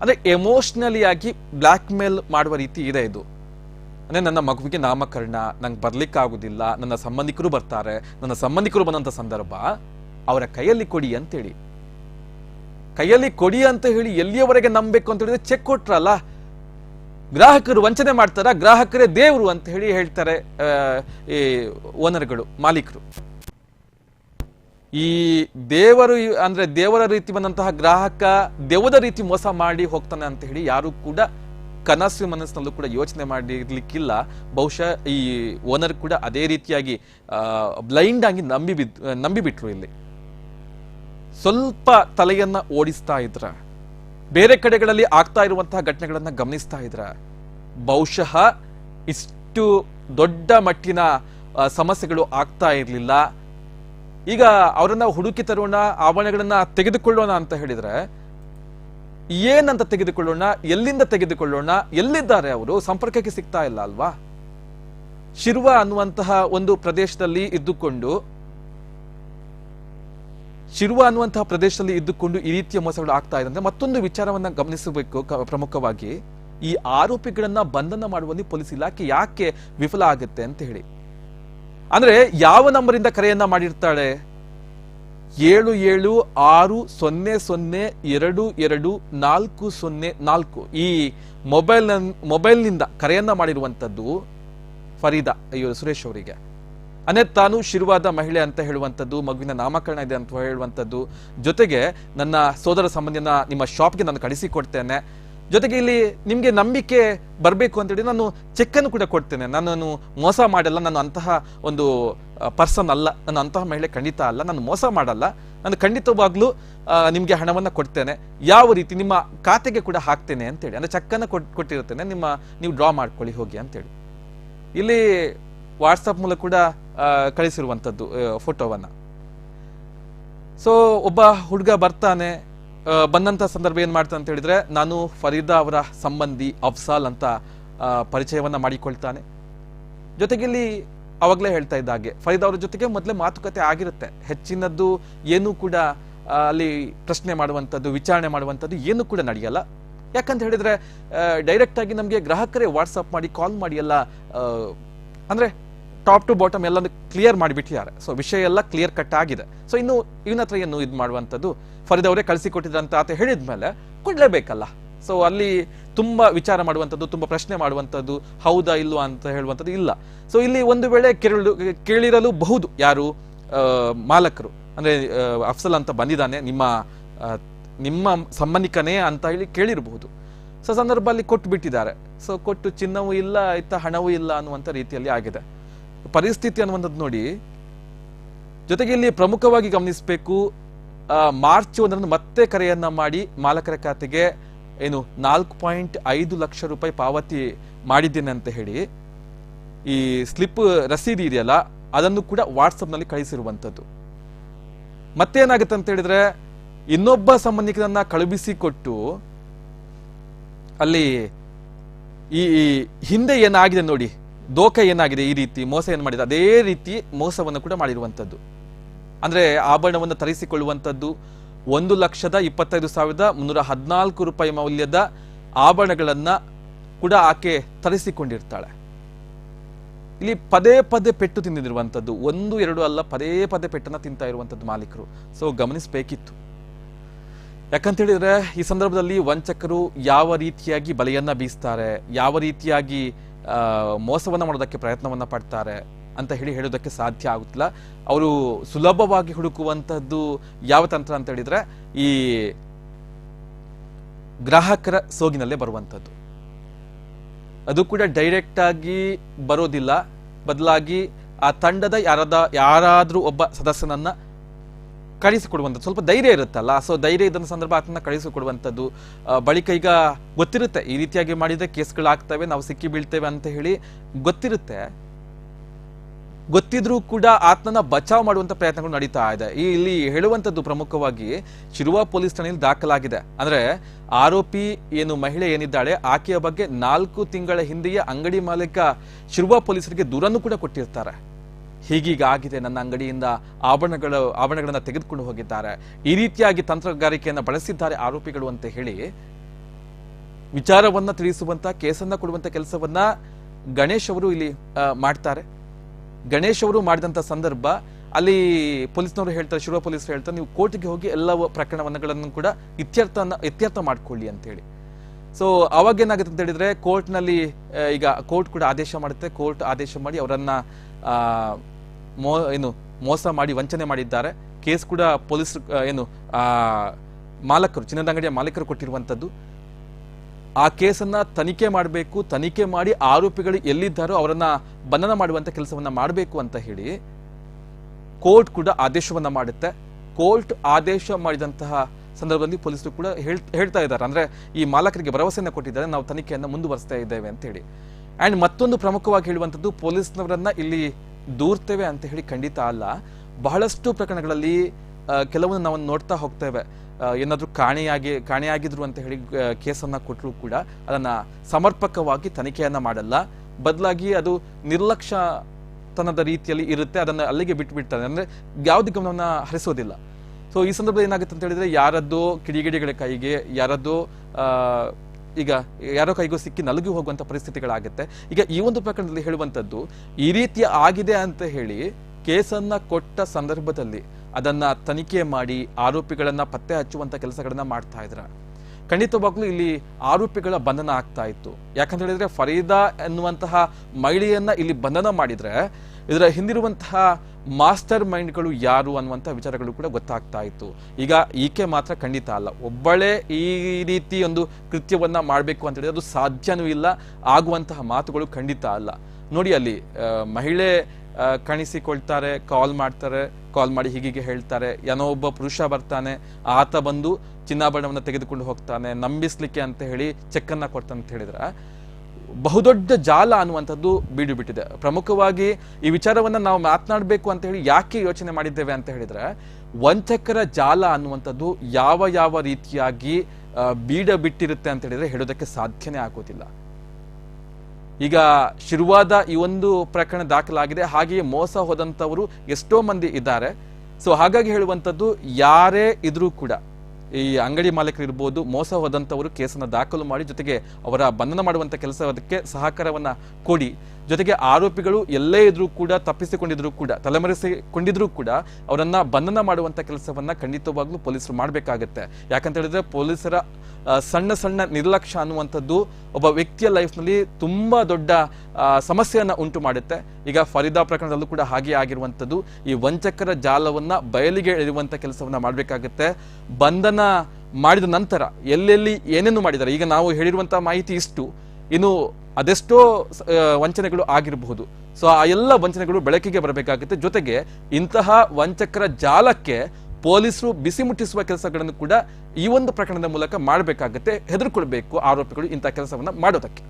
ಅಂದ್ರೆ ಎಮೋಷ್ನಲಿ ಆಗಿ ಬ್ಲ್ಯಾಕ್ ಮೇಲ್ ಮಾಡುವ ರೀತಿ ಇದೆ ಇದು. ಅಂದ್ರೆ ನನ್ನ ಮಗುವಿಗೆ ನಾಮಕರಣ, ನಂಗೆ ಬರ್ಲಿಕ್ಕೆ ಆಗುದಿಲ್ಲ ನನ್ನ ಸಂಬಂಧಿಕರು ಬರ್ತಾರೆ, ನನ್ನ ಸಂಬಂಧಿಕರು ಬಂದಂತ ಸಂದರ್ಭ ಅವರ ಕೈಯಲ್ಲಿ ಕೊಡಿ ಅಂತೇಳಿ. ಕೈಯಲ್ಲಿ ಕೊಡಿ ಅಂತ ಹೇಳಿ ಎಲ್ಲಿಯವರೆಗೆ ನಂಬಬೇಕು ಅಂತ ಹೇಳಿದ್ರೆ ಚೆಕ್ ಕೊಟ್ರಲ್ಲ? ಗ್ರಾಹಕರು ವಂಚನೆ ಮಾಡ್ತಾರ? ಗ್ರಾಹಕರೇ ದೇವರು ಅಂತ ಹೇಳಿ ಹೇಳ್ತಾರೆ ಈ ಓನರ್ಗಳು, ಮಾಲೀಕರು. ಈ ದೇವರು ಅಂದ್ರೆ ದೇವರ ರೀತಿ ಬಂದಂತಹ ಗ್ರಾಹಕ ದೇವದ ರೀತಿ ಮೋಸ ಮಾಡಿ ಹೋಗ್ತಾನೆ ಅಂತ ಹೇಳಿ ಯಾರು ಕೂಡ ಕನಸು ಮನಸ್ಸಿನಲ್ಲೂ ಕೂಡ ಯೋಚನೆ ಮಾಡಿರ್ಲಿಕ್ಕಿಲ್ಲ. ಬಹುಶಃ ಈ ಓನರ್ ಕೂಡ ಅದೇ ರೀತಿಯಾಗಿ ಬ್ಲೈಂಡ್ ಆಗಿ ನಂಬಿ ಬಿದ್ ನಂಬಿ ಬಿಟ್ರು ಇಲ್ಲಿ. ಸ್ವಲ್ಪ ತಲೆಯನ್ನ ಓಡಿಸ್ತಾ ಇದ್ರ. ಬೇರೆ ಕಡೆಗಳಲ್ಲಿ ಆಗ್ತಾ ಇರುವಂತಹ ಘಟನೆಗಳನ್ನ ಗಮನಿಸ್ತಾ ಇದ್ರ, ಬಹುಶಃ ಇಷ್ಟು ದೊಡ್ಡ ಮಟ್ಟಿನ ಸಮಸ್ಯೆಗಳು ಆಗ್ತಾ ಇರಲಿಲ್ಲ. ಈಗ ಅವರನ್ನ ಹುಡುಕಿ ತರೋಣ, ಆವರಣಗಳನ್ನ ತೆಗೆದುಕೊಳ್ಳೋಣ ಅಂತ ಹೇಳಿದ್ರೆ, ಏನಂತ ತೆಗೆದುಕೊಳ್ಳೋಣ, ಎಲ್ಲಿಂದ ತೆಗೆದುಕೊಳ್ಳೋಣ, ಎಲ್ಲಿದ್ದಾರೆ ಅವರು, ಸಂಪರ್ಕಕ್ಕೆ ಸಿಗ್ತಾ ಇಲ್ಲ ಅಲ್ವಾ? ಶಿರ್ವ ಅನ್ನುವಂತಹ ಒಂದು ಪ್ರದೇಶದಲ್ಲಿ ಇದ್ದುಕೊಂಡು ಶಿರ್ವ ಅನ್ನುವಂತಹ ಪ್ರದೇಶದಲ್ಲಿ ಇದ್ದುಕೊಂಡು ಈ ರೀತಿಯ ಮೋಸಗಳು ಆಗ್ತಾ ಇದೆ ಮತ್ತೊಂದು ವಿಚಾರವನ್ನ ಗಮನಿಸಬೇಕು ಪ್ರಮುಖವಾಗಿ. ಈ ಆರೋಪಿಗಳನ್ನ ಬಂಧನ ಮಾಡುವಲ್ಲಿ ಪೊಲೀಸ್ ಇಲಾಖೆ ಯಾಕೆ ವಿಫಲ ಆಗುತ್ತೆ ಅಂತ ಹೇಳಿ. ಅಂದ್ರೆ ಯಾವ ನಂಬರಿಂದ ಕರೆಯನ್ನ ಮಾಡಿರ್ತಾಳೆ? ಏಳು ಏಳು ಆರು ಸೊನ್ನೆ ಸೊನ್ನೆ ಎರಡು ಎರಡು ನಾಲ್ಕು ಸೊನ್ನೆ ನಾಲ್ಕು. ಈ ಮೊಬೈಲ್ ಮೊಬೈಲ್ನಿಂದ ಕರೆಯನ್ನ ಮಾಡಿರುವಂತದ್ದು ಫರೀದಾ, ಅಯ್ಯೋ ಸುರೇಶ್ ಅವರಿಗೆ. ಅಂದ್ರೆ ತಾನು ಶಿರುವಾದ ಮಹಿಳೆ ಅಂತ ಹೇಳುವಂಥದ್ದು, ಮಗುವಿನ ನಾಮಕರಣ ಇದೆ ಅಂತ ಹೇಳುವಂಥದ್ದು, ಜೊತೆಗೆ ನನ್ನ ಸೋದರ ಸಂಬಂಧಿನ ನಿಮ್ಮ ಶಾಪ್ಗೆ ನಾನು ಕಳಿಸಿಕೊಡ್ತೇನೆ. ಜೊತೆಗೆ ಇಲ್ಲಿ ನಿಮಗೆ ನಂಬಿಕೆ ಬರಬೇಕು ಅಂತೇಳಿ ನಾನು ಚೆಕ್ಕನ್ನು ಕೂಡ ಕೊಡ್ತೇನೆ. ನಾನು ಮೋಸ ಮಾಡಲ್ಲ, ನಾನು ಅಂತಹ ಒಂದು ಪರ್ಸನ್ ಅಲ್ಲ. ನಾನು ಅಂತಹ ಮಹಿಳೆ ಖಂಡಿತ ಅಲ್ಲ. ನಾನು ಮೋಸ ಮಾಡಲ್ಲ. ನಾನು ಖಂಡಿತವಾಗ್ಲೂ ನಿಮಗೆ ಹಣವನ್ನು ಕೊಡ್ತೇನೆ. ಯಾವ ರೀತಿ ನಿಮ್ಮ ಖಾತೆಗೆ ಕೂಡ ಹಾಕ್ತೇನೆ ಅಂತೇಳಿ ಅಂದರೆ ಚೆಕ್ಕನ್ನು ಕೊಟ್ಟು ಕೊಟ್ ಕೊಟ್ಟಿರ್ತೇನೆ ನಿಮ್ಮ, ನೀವು ಡ್ರಾ ಮಾಡ್ಕೊಳ್ಳಿ, ಹೋಗಿ ಅಂತೇಳಿ ಇಲ್ಲಿ ವಾಟ್ಸಪ್ ಮೂಲಕ ಕೂಡ ಕಳಿಸಿರುವಂಥದ್ದು ಫೋಟೋವನ್ನು. ಸೊ ಒಬ್ಬ ಹುಡುಗ ಬರ್ತಾನೆ ಬಂದಂಥ ಸಂದರ್ಭ ಏನು ಮಾಡ್ತಾನೆ ಅಂತ ಹೇಳಿದ್ರೆ, ನಾನು ಫರೀದಾ ಅವರ ಸಂಬಂಧಿ ಅಫ್ಸಾಲ್ ಅಂತ ಪರಿಚಯವನ್ನು ಮಾಡಿಕೊಳ್ತಾನೆ. ಜೊತೆಗೆ ಇಲ್ಲಿ ಅವಾಗಲೇ ಹೇಳ್ತಾ ಇದ್ದ ಹಾಗೆ, ಫರೀದಾ ಅವರ ಜೊತೆಗೆ ಮೊದಲೇ ಮಾತುಕತೆ ಆಗಿರುತ್ತೆ. ಹೆಚ್ಚಿನದ್ದು ಏನೂ ಕೂಡ ಅಲ್ಲಿ ಪ್ರಶ್ನೆ ಮಾಡುವಂಥದ್ದು, ವಿಚಾರಣೆ ಮಾಡುವಂಥದ್ದು ಏನೂ ಕೂಡ ನಡೆಯಲ್ಲ. ಯಾಕಂತ ಹೇಳಿದ್ರೆ ಡೈರೆಕ್ಟ್ ಆಗಿ ನಮಗೆ ಗ್ರಾಹಕರೇ ವಾಟ್ಸಪ್ ಮಾಡಿ, ಕಾಲ್ ಮಾಡಿ ಎಲ್ಲ ಅಂದ್ರೆ ಟಾಪ್ ಟು ಬಾಟಮ್ ಎಲ್ಲ ಕ್ಲಿಯರ್ ಮಾಡಿಬಿಟ್ಟಿದ್ದಾರೆ. ಸೊ ವಿಷಯ ಎಲ್ಲ ಕ್ಲಿಯರ್ ಕಟ್ ಆಗಿದೆ. ಸೊ ಇನ್ನು ಇವನ ಹತ್ರ ಏನು ಇದು ಮಾಡುವಂಥದ್ದು? ಫರೀದ್ ಅವರೇ ಕಳಿಸಿಕೊಟ್ಟಿದ್ರಂತ ಆತ ಹೇಳಿದ್ಮೇಲೆ ಕೊಡ್ಲೇಬೇಕಲ್ಲ. ಸೊ ಅಲ್ಲಿ ತುಂಬಾ ವಿಚಾರ ಮಾಡುವಂಥದ್ದು, ತುಂಬಾ ಪ್ರಶ್ನೆ ಮಾಡುವಂಥದ್ದು, ಹೌದಾ ಇಲ್ವಾ ಅಂತ ಹೇಳುವಂಥದ್ದು ಇಲ್ಲ. ಸೊ ಇಲ್ಲಿ ಒಂದು ವೇಳೆ ಕೇಳಲು ಕೇಳಿರಲು ಬಹುದು ಯಾರು? ಮಾಲಕರು. ಅಂದ್ರೆ ಅಫ್ಸಲ್ ಅಂತ ಬಂದಿದ್ದಾನೆ, ನಿಮ್ಮ ನಿಮ್ಮ ಸಂಬಂಧಿಕನೇ ಅಂತ ಹೇಳಿ ಕೇಳಿರಬಹುದು. ಸೊ ಸಂದರ್ಭ ಅಲ್ಲಿ ಕೊಟ್ಟು ಬಿಟ್ಟಿದ್ದಾರೆ ಸೊ ಕೊಟ್ಟು ಚಿನ್ನವೂ ಇಲ್ಲ ಇತ್ತ ಹಣವೂ ಇಲ್ಲ ಅನ್ನುವಂಥ ರೀತಿಯಲ್ಲಿ ಆಗಿದೆ. ಪರಿಸ್ಥಿತಿ ಅನ್ನುವಂಥದ್ದು ನೋಡಿ, ಜೊತೆಗೆ ಇಲ್ಲಿ ಪ್ರಮುಖವಾಗಿ ಗಮನಿಸಬೇಕು ಮಾರ್ಚ್ ಒಂದರಂದು ಮತ್ತೆ ಕರೆಯನ್ನ ಮಾಡಿ ಮಾಲಕರ ಖಾತೆಗೆ ಏನು ನಾಲ್ಕು ಪಾಯಿಂಟ್ ಐದು ಲಕ್ಷ ರೂಪಾಯಿ ಪಾವತಿ ಮಾಡಿದ್ದೇನೆ ಅಂತ ಹೇಳಿ, ಈ ಸ್ಲಿಪ್ ರಸೀದಿ ಇದೆಯಲ್ಲ, ಅದನ್ನು ಕೂಡ ವಾಟ್ಸಪ್ನಲ್ಲಿ ಕಳಿಸಿರುವಂತದ್ದು ಮತ್ತೇನಾಗುತ್ತೆ ಅಂತ ಹೇಳಿದ್ರೆ, ಇನ್ನೊಬ್ಬ ಸಂಬಂಧಿಕರನ್ನ ಕಳುಹಿಸಿಕೊಟ್ಟು ಅಲ್ಲಿ ಈ ಹಿಂದೆ ಏನಾಗಿದೆ ನೋಡಿ, ದೋಖ ಏನಾಗಿದೆ ಈ ರೀತಿ, ಮೋಸ ಏನ್ ಮಾಡಿದೆ, ಅದೇ ರೀತಿ ಮೋಸವನ್ನು ಕೂಡ ಮಾಡಿರುವಂತದ್ದು ಅಂದ್ರೆ ಆಭರಣವನ್ನು ತರಿಸಿಕೊಳ್ಳುವಂಥದ್ದು, ಒಂದು ಲಕ್ಷದ ಇಪ್ಪತ್ತೈದು ಸಾವಿರದ ಮುನ್ನೂರ ಹದಿನಾಲ್ಕು ರೂಪಾಯಿ ಮೌಲ್ಯದ ಆಭರಣಗಳನ್ನ ಕೂಡ ಆಕೆ ತರಿಸಿಕೊಂಡಿರ್ತಾಳೆ. ಇಲ್ಲಿ ಪದೇ ಪದೇ ಪೆಟ್ಟು ತಿಂದಿರುವಂಥದ್ದು, ಒಂದು, ಎರಡು ಅಲ್ಲ, ಪದೇ ಪದೇ ಪೆಟ್ಟನ್ನು ತಿಂತಾ ಇರುವಂಥದ್ದು ಮಾಲೀಕರು. ಸೊ ಗಮನಿಸಬೇಕಿತ್ತು. ಯಾಕಂತ ಹೇಳಿದ್ರೆ ಈ ಸಂದರ್ಭದಲ್ಲಿ ವಂಚಕರು ಯಾವ ರೀತಿಯಾಗಿ ಬಲೆಯನ್ನ ಬೀಸ್ತಾರೆ, ಯಾವ ರೀತಿಯಾಗಿ ಮೋಸವನ್ನ ಮಾಡೋದಕ್ಕೆ ಪ್ರಯತ್ನವನ್ನ ಪಡ್ತಾರೆ ಅಂತ ಹೇಳಿ ಹೇಳೋದಕ್ಕೆ ಸಾಧ್ಯ ಆಗುತ್ತಿಲ್ಲ. ಅವರು ಸುಲಭವಾಗಿ ಹುಡುಕುವಂತದ್ದು ಯಾವ ತಂತ್ರ ಅಂತ ಹೇಳಿದ್ರೆ ಈ ಗ್ರಾಹಕರ ಸೋಗಿನಲ್ಲೇ ಬರುವಂತದ್ದು ಅದು ಕೂಡ ಡೈರೆಕ್ಟ್ ಆಗಿ ಬರೋದಿಲ್ಲ. ಬದಲಾಗಿ ಆ ತಂಡದ ಯಾರದ, ಯಾರಾದ್ರೂ ಒಬ್ಬ ಸದಸ್ಯನನ್ನ ಕಳಿಸಿಕೊಡುವಂಥದ್ದು. ಸ್ವಲ್ಪ ಧೈರ್ಯ ಇರುತ್ತಲ್ಲ? ಸೊ ಧೈರ್ಯ ಇದ್ದ ಸಂದರ್ಭ ಆತನ ಕಳಿಸಿಕೊಡುವಂಥದ್ದು ಬಳಿಕ ಈಗ ಗೊತ್ತಿರುತ್ತೆ. ಈ ರೀತಿಯಾಗಿ ಮಾಡಿದರೆ ಕೇಸ್ಗಳಾಗ್ತವೆ ನಾವು ಸಿಕ್ಕಿ ಬೀಳ್ತೇವೆ ಅಂತ ಹೇಳಿ ಗೊತ್ತಿರುತ್ತೆ. ಗೊತ್ತಿದ್ರೂ ಕೂಡ ಆತ್ಮನ ಬಚಾವ್ ಮಾಡುವಂತ ಪ್ರಯತ್ನಗಳು ನಡೀತಾ ಇದೆ. ಇಲ್ಲಿ ಹೇಳುವಂತದ್ದು ಪ್ರಮುಖವಾಗಿ ಶಿರುವ ಪೊಲೀಸ್ ಠಾಣೆಯಲ್ಲಿ ದಾಖಲಾಗಿದೆ. ಅಂದ್ರೆ ಆರೋಪಿ ಏನು, ಮಹಿಳೆ ಏನಿದ್ದಾಳೆ, ಆಕೆಯ ಬಗ್ಗೆ ನಾಲ್ಕು ತಿಂಗಳ ಹಿಂದೆಯೇ ಅಂಗಡಿ ಮಾಲೀಕ ಶಿರುವ ಪೊಲೀಸರಿಗೆ ದೂರನ್ನು ಕೂಡ ಕೊಟ್ಟಿರ್ತಾರೆ. ಹೀಗೀಗ ಆಗಿದೆ ನನ್ನ ಅಂಗಡಿಯಿಂದ ಆಭರಣಗಳು, ಆಭರಣಗಳನ್ನು ತೆಗೆದುಕೊಂಡು ಹೋಗಿದ್ದಾರೆ. ಈ ರೀತಿಯಾಗಿ ತಂತ್ರಗಾರಿಕೆಯನ್ನು ಬಳಸಿದ್ದಾರೆ ಆರೋಪಿಗಳು ಅಂತ ಹೇಳಿ ವಿಚಾರವನ್ನ ತಿಳಿಸುವಂತ, ಕೇಸನ್ನ ಕೊಡುವಂತ ಕೆಲಸವನ್ನ ಗಣೇಶ್ ಅವರು ಇಲ್ಲಿ ಮಾಡ್ತಾರೆ. ಗಣೇಶ್ ಅವರು ಮಾಡಿದಂತ ಸಂದರ್ಭ, ಅಲ್ಲಿ ಪೊಲೀಸ್ನವರು ಹೇಳ್ತಾರೆ ಶಿರೋ ಪೊಲೀಸರು ಹೇಳ್ತಾರೆ, ನೀವು ಕೋರ್ಟ್ಗೆ ಹೋಗಿ ಎಲ್ಲ ಪ್ರಕರಣವನ್ನಗಳನ್ನು ಕೂಡ ಇತ್ಯರ್ಥ ಇತ್ಯರ್ಥ ಮಾಡ್ಕೊಳ್ಳಿ ಅಂತ ಹೇಳಿ. ಸೊ ಅವಾಗ ಏನಾಗುತ್ತೆ ಅಂತ ಹೇಳಿದ್ರೆ, ಕೋರ್ಟ್ನಲ್ಲಿ ಈಗ ಕೋರ್ಟ್ ಕೂಡ ಆದೇಶ ಮಾಡುತ್ತೆ. ಕೋರ್ಟ್ ಆದೇಶ ಮಾಡಿ ಅವರನ್ನ ಮೋ, ಏನು, ಮೋಸ ಮಾಡಿ ವಂಚನೆ ಮಾಡಿದ್ದಾರೆ. ಕೇಸ್ ಕೂಡ ಪೊಲೀಸ್ ಏನು, ಆ, ಮಾಲಕರು, ಚಿನ್ನದ ಅಂಗಡಿಯ ಮಾಲೀಕರು ಕೊಟ್ಟಿರುವಂಥದ್ದು. ಆ ಕೇಸನ್ನ ತನಿಖೆ ಮಾಡಬೇಕು, ತನಿಖೆ ಮಾಡಿ ಆರೋಪಿಗಳು ಎಲ್ಲಿದ್ದಾರೋ ಅವರನ್ನ ಬಂಧನ ಮಾಡುವಂತ ಕೆಲಸವನ್ನ ಮಾಡಬೇಕು ಅಂತ ಹೇಳಿ ಕೋರ್ಟ್ ಕೂಡ ಆದೇಶವನ್ನ ಮಾಡುತ್ತೆ. ಕೋರ್ಟ್ ಆದೇಶ ಮಾಡಿದಂತಹ ಸಂದರ್ಭದಲ್ಲಿ ಪೊಲೀಸರು ಕೂಡ ಹೇಳ್, ಹೇಳ್ತಾ ಇದ್ದಾರೆ. ಅಂದ್ರೆ ಈ ಮಾಲಕರಿಗೆ ಭರವಸೆಯನ್ನು ಕೊಟ್ಟಿದ್ದಾರೆ. ನಾವು ತನಿಖೆಯನ್ನು ಮುಂದುವರಿಸ್ತಾ ಇದ್ದೇವೆ ಅಂತ ಹೇಳಿ. ಅಂಡ್ ಮತ್ತೊಂದು ಪ್ರಮುಖವಾಗಿ ಹೇಳುವಂಥದ್ದು, ಪೊಲೀಸ್ನವರನ್ನ ಇಲ್ಲಿ ದೂರ್ತೇವೆ ಅಂತ ಹೇಳಿ ಖಂಡಿತ ಅಲ್ಲ. ಬಹಳಷ್ಟು ಪ್ರಕರಣಗಳಲ್ಲಿ ಕೆಲವನ್ನು ಕೆಲವೊಂದು ನಾವು ನೋಡ್ತಾ ಹೋಗ್ತೇವೆ. ಏನಾದರೂ ಕಾಣೆಯಾಗಿ, ಕಾಣೆಯಾಗಿದ್ರು ಅಂತ ಹೇಳಿ ಕೇಸನ್ನ ಕೊಟ್ಟರು ಕೂಡ ಅದನ್ನ ಸಮರ್ಪಕವಾಗಿ ತನಿಖೆಯನ್ನ ಮಾಡಲ್ಲ. ಬದಲಾಗಿ ಅದು ನಿರ್ಲಕ್ಷ್ಯತನದ ರೀತಿಯಲ್ಲಿ ಇರುತ್ತೆ, ಅದನ್ನ ಅಲ್ಲಿಗೆ ಬಿಟ್ಟು ಬಿಡ್ತಾರೆ ಅಂದ್ರೆ ಯಾವುದೇ ಗಮನವನ್ನ ಹರಿಸೋದಿಲ್ಲ. ಸೊ ಈ ಸಂದರ್ಭದಲ್ಲಿ ಏನಾಗುತ್ತೆ ಅಂತ ಹೇಳಿದ್ರೆ, ಯಾರದ್ದು ಕಿಡಿಗಿಡಿಗಳ ಕೈಗೆ, ಯಾರದ್ದು ಈಗ ಯಾರೋ ಕೈಗೂ ಸಿಕ್ಕಿ ನಲುಗಿ ಹೋಗುವಂತ ಪರಿಸ್ಥಿತಿಗಳಾಗುತ್ತೆ. ಈಗ ಈ ಒಂದು ಪ್ರಕರಣದಲ್ಲಿ ಹೇಳುವಂತದ್ದು ಈ ರೀತಿ ಆಗಿದೆ ಅಂತ ಹೇಳಿ ಕೇಸನ್ನ ಕೊಟ್ಟ ಸಂದರ್ಭದಲ್ಲಿ ಅದನ್ನ ತನಿಖೆ ಮಾಡಿ ಆರೋಪಿಗಳನ್ನ ಪತ್ತೆ ಹಚ್ಚುವಂತ ಕೆಲಸಗಳನ್ನ ಮಾಡ್ತಾ ಇದ್ರ. ಖಂಡಿತವಾಗ್ಲೂ ಇಲ್ಲಿ ಆರೋಪಿಗಳ ಬಂಧನ ಆಗ್ತಾ ಇತ್ತು. ಯಾಕಂತ ಹೇಳಿದ್ರೆ ಫರೀದಾ ಎನ್ನುವಂತಹ ಮಹಿಳೆಯನ್ನ ಇಲ್ಲಿ ಬಂಧನ ಮಾಡಿದ್ರೆ ಇದರ ಹಿಂದಿರುವಂತಹ ಮಾಸ್ಟರ್ ಮೈಂಡ್ಗಳು ಯಾರು ಅನ್ನುವಂಥ ವಿಚಾರಗಳು ಕೂಡ ಗೊತ್ತಾಗ್ತಾ ಇತ್ತು. ಈಗ ಈಕೆ ಮಾತ್ರ ಖಂಡಿತ ಅಲ್ಲ. ಒಬ್ಬಳೇ ಈ ರೀತಿ ಒಂದು ಕೃತ್ಯವನ್ನ ಮಾಡಬೇಕು ಅಂತ ಹೇಳಿದ್ರೆ ಅದು ಸಾಧ್ಯನೂ ಇಲ್ಲ, ಆಗುವಂತಹ ಮಾತುಗಳು ಖಂಡಿತ ಅಲ್ಲ. ನೋಡಿ ಅಲ್ಲಿ ಮಹಿಳೆ ಕಾಣಿಸಿಕೊಳ್ತಾರೆ, ಕಾಲ್ ಮಾಡ್ತಾರೆ, ಕಾಲ್ ಮಾಡಿ ಹೀಗೀಗೆ ಹೇಳ್ತಾರೆ. ಏನೋ ಒಬ್ಬ ಪುರುಷ ಬರ್ತಾನೆ, ಆತ ಬಂದು ಚಿನ್ನಾಭರಣವನ್ನು ತೆಗೆದುಕೊಂಡು ಹೋಗ್ತಾನೆ, ನಂಬಿಸ್ಲಿಕ್ಕೆ ಅಂತ ಹೇಳಿ ಚೆಕ್ಕನ್ನು ಕೊಡ್ತಾನೆ ಅಂತ ಹೇಳಿದ್ರೆ. ಬಹುದೊಡ್ಡ ಜಾಲ ಅನ್ನುವಂಥದ್ದು ಬೀಡು ಬಿಟ್ಟಿದೆ ಪ್ರಮುಖವಾಗಿ ಈ ವಿಚಾರವನ್ನ ನಾವು ಮಾತನಾಡಬೇಕು ಅಂತ ಹೇಳಿ ಯಾಕೆ ಯೋಚನೆ ಮಾಡಿದ್ದೇವೆ ಅಂತ ಹೇಳಿದ್ರೆ ವಂಚಕರ ಜಾಲ ಅನ್ನುವಂಥದ್ದು ಯಾವ ಯಾವ ರೀತಿಯಾಗಿ ಬೀಡ ಬಿಟ್ಟಿರುತ್ತೆ ಅಂತ ಹೇಳಿದ್ರೆ ಹೇಳೋದಕ್ಕೆ ಸಾಧ್ಯನೇ ಆಗೋದಿಲ್ಲ. ಈಗ ಶುರುವಾದ ಈ ಒಂದು ಪ್ರಕರಣ ದಾಖಲಾಗಿದೆ, ಹಾಗೆಯೇ ಮೋಸ ಹೋದಂಥವರು ಎಷ್ಟೋ ಮಂದಿ ಇದ್ದಾರೆ. ಸೊ ಹಾಗಾಗಿ ಹೇಳುವಂಥದ್ದು ಯಾರೇ ಇದ್ರೂ ಕೂಡ ಈ ಅಂಗಡಿ ಮಾಲೀಕರು ಇರ್ಬೋದು, ಮೋಸ ಹೋದಂಥವರು ಕೇಸನ್ನು ದಾಖಲು ಮಾಡಿ ಜೊತೆಗೆ ಅವರ ಬಂಧನ ಮಾಡುವಂಥ ಕೆಲಸಕ್ಕೆ ಸಹಕಾರವನ್ನು ಕೊಡಿ. ಜೊತೆಗೆ ಆರೋಪಿಗಳು ಎಲ್ಲೇ ಇದ್ರೂ ಕೂಡ ತಪ್ಪಿಸಿಕೊಂಡಿದ್ರು ಕೂಡ, ತಲೆಮರೆಸಿಕೊಂಡಿದ್ರು ಕೂಡ ಅವರನ್ನ ಬಂಧನ ಮಾಡುವಂತ ಕೆಲಸವನ್ನ ಖಂಡಿತವಾಗ್ಲೂ ಪೊಲೀಸರು ಮಾಡಬೇಕಾಗತ್ತೆ. ಯಾಕಂತ ಹೇಳಿದ್ರೆ ಪೊಲೀಸರ ಸಣ್ಣ ಸಣ್ಣ ನಿರ್ಲಕ್ಷ್ಯ ಅನ್ನುವಂಥದ್ದು ಒಬ್ಬ ವ್ಯಕ್ತಿಯ ಲೈಫ್ನಲ್ಲಿ ತುಂಬಾ ದೊಡ್ಡ ಸಮಸ್ಯೆಯನ್ನು ಉಂಟು ಮಾಡುತ್ತೆ. ಈಗ ಫರೀದಾ ಪ್ರಕರಣದಲ್ಲೂ ಕೂಡ ಹಾಗೆ ಆಗಿರುವಂಥದ್ದು. ಈ ವಂಚಕರ ಜಾಲವನ್ನ ಬಯಲಿಗೆ ಎಳೆಯುವಂತ ಕೆಲಸವನ್ನ ಮಾಡಬೇಕಾಗತ್ತೆ. ಬಂಧನ ಮಾಡಿದ ನಂತರ ಎಲ್ಲೆಲ್ಲಿ ಏನೇನು ಮಾಡಿದ್ದಾರೆ? ಈಗ ನಾವು ಹೇಳಿರುವಂತಹ ಮಾಹಿತಿ ಇಷ್ಟು. ಇನ್ನು ಅದೆಷ್ಟೋ ವಂಚನೆಗಳು ಆಗಿರಬಹುದು. ಸೊ ಆ ಎಲ್ಲ ವಂಚನೆಗಳು ಬೆಳಕಿಗೆ ಬರಬೇಕಾಗುತ್ತೆ. ಜೊತೆಗೆ ಇಂತಹ ವಂಚಕರ ಜಾಲಕ್ಕೆ ಪೊಲೀಸರು ಬಿಸಿ ಮುಟ್ಟಿಸುವ ಕೆಲಸಗಳನ್ನು ಕೂಡ ಈ ಒಂದು ಪ್ರಕರಣದ ಮೂಲಕ ಮಾಡಬೇಕಾಗುತ್ತೆ. ಹೆದರ್ಕೊಳ್ಬೇಕು ಆರೋಪಿಗಳು ಇಂತಹ ಕೆಲಸವನ್ನ ಮಾಡೋದಕ್ಕೆ.